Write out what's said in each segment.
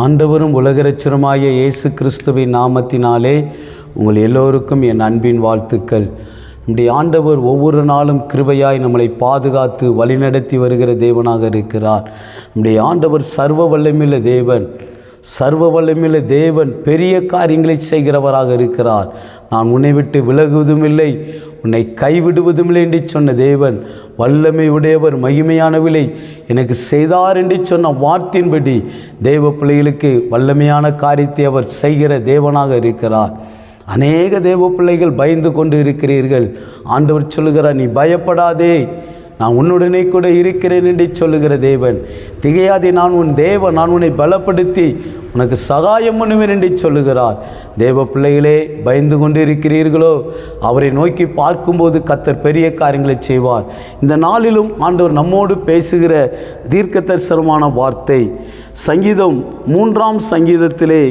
ஆண்டவரும் உலகரட்சருமாய இயேசு கிறிஸ்துவின் நாமத்தினாலே உங்கள் எல்லோருக்கும் என் அன்பின் வாழ்த்துக்கள். நம்முடைய ஆண்டவர் ஒவ்வொரு நாளும் கிருபையாய் நம்மளை பாதுகாத்து வழிநடத்தி வருகிற தேவனாக இருக்கிறார். நம்முடைய ஆண்டவர் சர்வ வல்லமில்ல தேவன். சர்வ வல்லமையுள்ள தேவன் பெரிய காரியங்களை செய்கிறவராக இருக்கிறார். நான் உன்னை விட்டு விலகுவதும் இல்லை உன்னை கைவிடுவதும் இல்லை என்று சொன்ன தேவன் வல்லமை உடையவர் மகிமையானவில்லை எனக்கு செய்தார் என்று சொன்ன வார்த்தையின்படி தேவ பிள்ளைகளுக்கு வல்லமையான காரியத்தை அவர் செய்கிற தேவனாக இருக்கிறார். அநேக தேவ பிள்ளைகள் பயந்து கொண்டு இருக்கிறீர்கள். ஆண்டவர் சொல்லுகிறார் நீ பயப்படாதே. நான் உன்னுடனே கூட இருக்கிறேன் என்று சொல்லுகிற தேவன். திகையாதே நான் உன் தேவன் நான் உன்னை பலப்படுத்தி உனக்கு சகாயம் பண்ணுவேன் என்று சொல்லுகிறார். தேவ பிள்ளைகளே பயந்து கொண்டு இருக்கிறீர்களோ அவரை நோக்கி பார்க்கும்போது கத்தர் பெரிய காரியங்களை செய்வார். இந்த நாளிலும் ஆண்டவர் நம்மோடு பேசுகிற தீர்க்க தரிசனமான வார்த்தை. சங்கீதம் மூன்றாம் சங்கீதத்திலே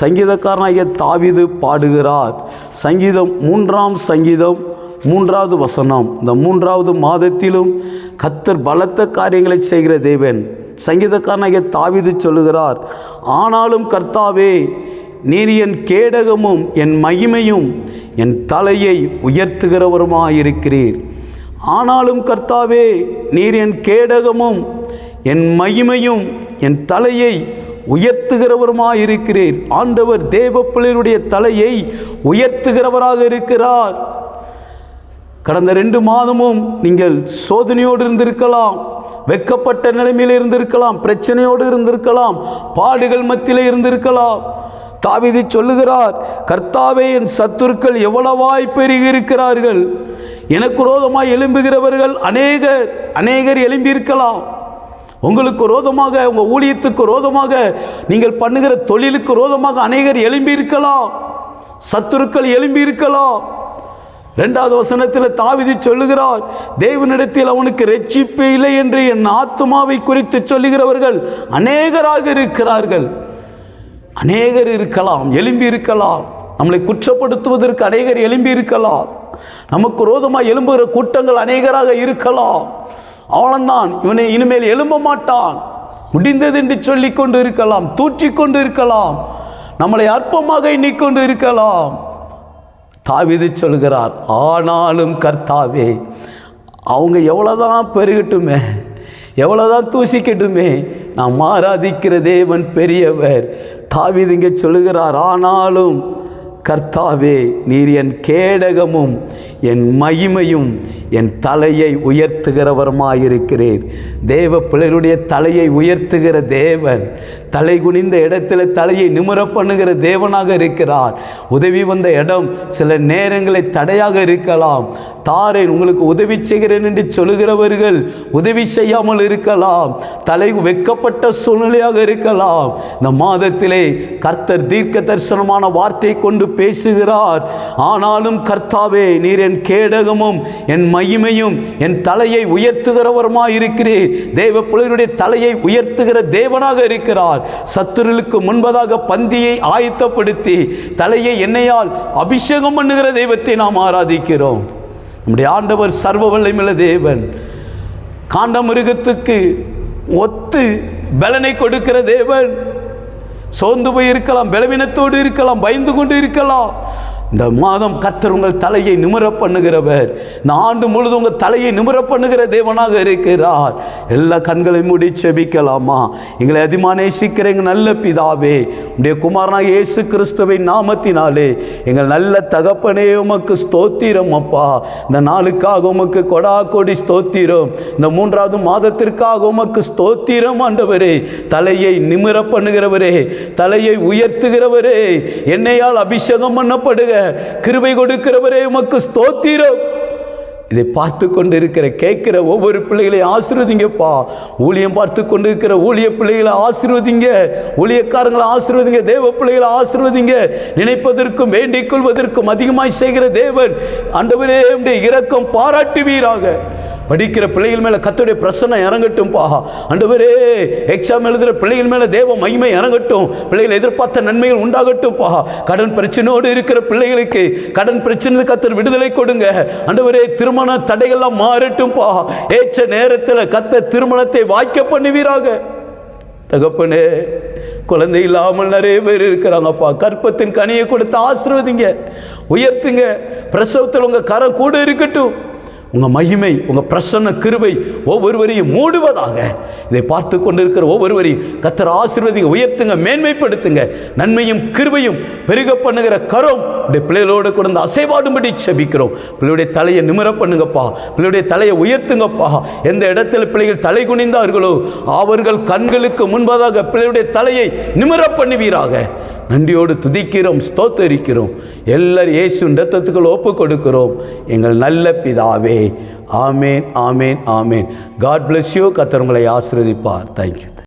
சங்கீதக்காரனாகிய தாவிது பாடுகிறார். சங்கீதம் மூன்றாம் சங்கீதம் மூன்றாவது வசனம் இந்த மூன்றாவது மாதத்திலும் கத்தர் பலத்த காரியங்களை செய்கிற தேவன். சங்கீதக்காரனாகிய தாவிது சொல்லுகிறார் ஆனாலும் கர்த்தாவே நீர் என் கேடகமும் என் மகிமையும் என் தலையை உயர்த்துகிறவருமாயிருக்கிறீர். ஆனாலும் கர்த்தாவே நீர் என் கேடகமும் என் மகிமையும் என் தலையை உயர்த்துகிறவருமாயிருக்கிறீர். ஆண்டவர் தேவ பிள்ளையுடைய தலையை உயர்த்துகிறவராக இருக்கிறார். கடந்த ரெண்டு மாதமும் நீங்கள் சோதனையோடு இருந்திருக்கலாம் வெக்கப்பட்ட நிலைமையில் இருந்திருக்கலாம் பிரச்சனையோடு இருந்திருக்கலாம் பாடுகள் மத்தியில் இருந்திருக்கலாம். தாவிதி சொல்லுகிறார் கர்த்தாவே என் சத்துருக்கள் எவ்வளவாய் பெருகி இருக்கிறார்கள் எனக்கு ரோதமாக எழும்புகிறவர்கள் அநேகர் அநேகர் எழும்பியிருக்கலாம். உங்களுக்கு ரோதமாக உங்கள் ஊழியத்துக்கு ரோதமாக நீங்கள் பண்ணுகிற தொழிலுக்கு ரோதமாக அநேகர் எழும்பியிருக்கலாம். சத்துருக்கள் எழும்பியிருக்கலாம். ரெண்டாவது வசனத்தில் தாவிதி சொல்லுகிறார் தேவனிடத்தில் அவனுக்கு ரட்சிப்பு இல்லை என்று என் ஆத்மாவை குறித்து சொல்லுகிறவர்கள் அநேகராக இருக்கிறார்கள். அநேகர் இருக்கலாம் எழும்பி இருக்கலாம். நம்மளை குற்றப்படுத்துவதற்கு அநேகர் எழும்பி இருக்கலாம். நமக்கு ரோதமாக எழும்புகிற கூட்டங்கள் அநேகராக இருக்கலாம். அவனந்தான் இவனை இனிமேல் எழும்ப மாட்டான். முடிந்தது என்று சொல்லி கொண்டு இருக்கலாம் தூற்றி கொண்டு இருக்கலாம். நம்மளை அற்பமாக எண்ணிக்கொண்டு இருக்கலாம். தாவிது சொல்கிறார் ஆனாலும் கர்த்தாவே அவங்க எவ்வளோதான் பெருகட்டுமே எவ்வளோதான் தூசிக்கட்டுமே நாம் ஆராதிக்கிற தேவன் பெரியவர். தாவிது இங்கே சொல்லுகிறார் ஆனாலும் கர்த்தாவே நீர் என் கேடகமும் என் மகிமையும் என் தலையை உயர்த்துகிறவருமாயிருக்கிறேன் தேவ பிள்ளைகளுடைய தலையை உயர்த்துகிற தேவன் தலை குனிந்த இடத்துல தலையை நிமிர பண்ணுகிற தேவனாக இருக்கிறார். உதவி வந்த இடம் சில நேரங்களில் தடையாக இருக்கலாம். தாரேன் உங்களுக்கு உதவி செய்கிறேன் என்று சொல்லுகிறவர்கள் உதவி செய்யாமல் இருக்கலாம். தலை வெக்கப்பட்ட சூழ்நிலையாக இருக்கலாம். இந்த மாதத்திலே கர்த்தர் தீர்க்க தரிசனமான வார்த்தை கொண்டு பேசுகிறார். ஆனாலும் கர்த்தாவே நீர் என் கேடகமும் என் மகிமையும் என் தலையை உயர்த்துகிறவருமாய் இருக்கிறேன் தேவ பிள்ளைகளுடைய தலையை உயர்த்துகிற தேவனாக இருக்கிறார். சத்துருளுக்கு முன்பதாக பந்தியை ஆயத்தப்படுத்தி தலையை எண்ணெயால் அபிஷேகம் பண்ணுகிற தெய்வத்தை நாம் ஆராதிக்கிறோம். நம்முடைய ஆண்டவர் சர்வ வல்லமையுள்ள தேவன். காண்ட மிருகத்துக்கு ஒத்து பலனை கொடுக்கிற தேவன். சோர்ந்து போய் இருக்கலாம் பலவீனத்தோடு இருக்கலாம் பயந்து கொண்டு இருக்கலாம். இந்த மாதம் கத்தர் உங்கள் தலையை நிமிர பண்ணுகிறவர் இந்த ஆண்டு முழுதும் உங்கள் தலையை நிமிர பண்ணுகிற தேவனாக இருக்கிறார். எல்லா கண்களை மூடி செபிக்கலாமா? எங்களை அதிகமாக சீக்கிரங்க எங்கள் நல்ல பிதாவே. உடைய குமாரனாக இயேசு கிறிஸ்துவின் நாமத்தினாலே எங்கள் நல்ல தகப்பனே உமக்கு ஸ்தோத்திரம் அப்பா. இந்த நாளுக்காக உமக்கு கொடா கொடி ஸ்தோத்திரம். இந்த மூன்றாவது மாதத்திற்காக உமக்கு ஸ்தோத்திரம் ஆண்டவரே. தலையை நிமிர பண்ணுகிறவரே தலையை உயர்த்துகிறவரே. என்னையால் அபிஷேகம் பண்ணப்படுக. கிருபை கொடுக்கிறவரே உமக்கு ஸ்தோத்திரம். இதை பார்த்து கொண்டு இருக்கிற கேட்கிற ஒவ்வொரு பிள்ளைகளையும் ஆசீர்வதிங்கப்பா. ஊழியம் பார்த்து கொண்டு இருக்கிற ஊழிய பிள்ளைகளை ஆசீர்வதிங்க. ஊழியக்காரங்களை ஆசீர்வதிங்க தேவ பிள்ளைகளை ஆசீர்வதிங்க. நினைப்பதற்கும் வேண்டிக் கொள்வதற்கும் அதிகமாய் செய்கிற தேவன் அண்டவரே இறக்கம் பாராட்டுவீராக. படிக்கிற பிள்ளைகள் மேலே கத்துடைய பிரசனை இறங்கட்டும்பா. ஆண்டவரே எக்ஸாம் எழுதுகிற பிள்ளைகள் மேலே தேவ மகிமை இறங்கட்டும். பிள்ளைகள் எதிர்பார்த்த நன்மைகள் உண்டாகட்டும்பா. கடன் பிரச்சனையோடு இருக்கிற பிள்ளைகளுக்கு கடன் பிரச்சனை கத்தர் விடுதலை கொடுங்க. ஆண்டவரே திருமண தடைகள்லாம் மாறட்டும்பா. ஏற்ற நேரத்தில் கத்த திருமணத்தை வாய்க்க பண்ணுவீராக. தகப்பனே குழந்தை இல்லாமல் நிறைய பேர் இருக்கிறாங்கப்பா. கற்பத்தின் கனியை கொடுத்து ஆசீர்வதிங்க உயர்த்துங்க. பிரசவத்தில் உங்கள் கரம் கூட இருக்கட்டும். உங்கள் மகிமை உங்கள் பிரசன்ன கிருபை ஒவ்வொருவரையும் மூடுவதாக. இதை பார்த்து கொண்டிருக்கிற ஒவ்வொருவரையும் கத்தர் ஆசீர்வதிங்க உயர்த்துங்க மேன்மைப்படுத்துங்க. நன்மையும் கிருபையும் பெருக பண்ணுகிற கரம் உடைய பிள்ளைகளோடு கூட அசைவாடும்படி செபிக்கிறோம். பிள்ளையுடைய தலையை நிமிர பண்ணுங்கப்பா. பிள்ளையுடைய தலையை உயர்த்துங்கப்பா. எந்த இடத்துல பிள்ளைகள் தலை குனிந்தார்களோ அவர்கள் கண்களுக்கு முன்பதாக பிள்ளையுடைய தலையை நிமிர பண்ணுவீராக. நன்றியோடு துதிக்கிறோம் ஸ்தோத்தரிக்கிறோம். எல்லாரும் இயேசு ரத்தத்துக்குள் ஒப்பு கொடுக்கிறோம் எங்கள் நல்ல பிதாவே. Amen amen amen. God bless you கத்தர் உங்களை ஆசீர்வதிப்பார். தேங்க்யூ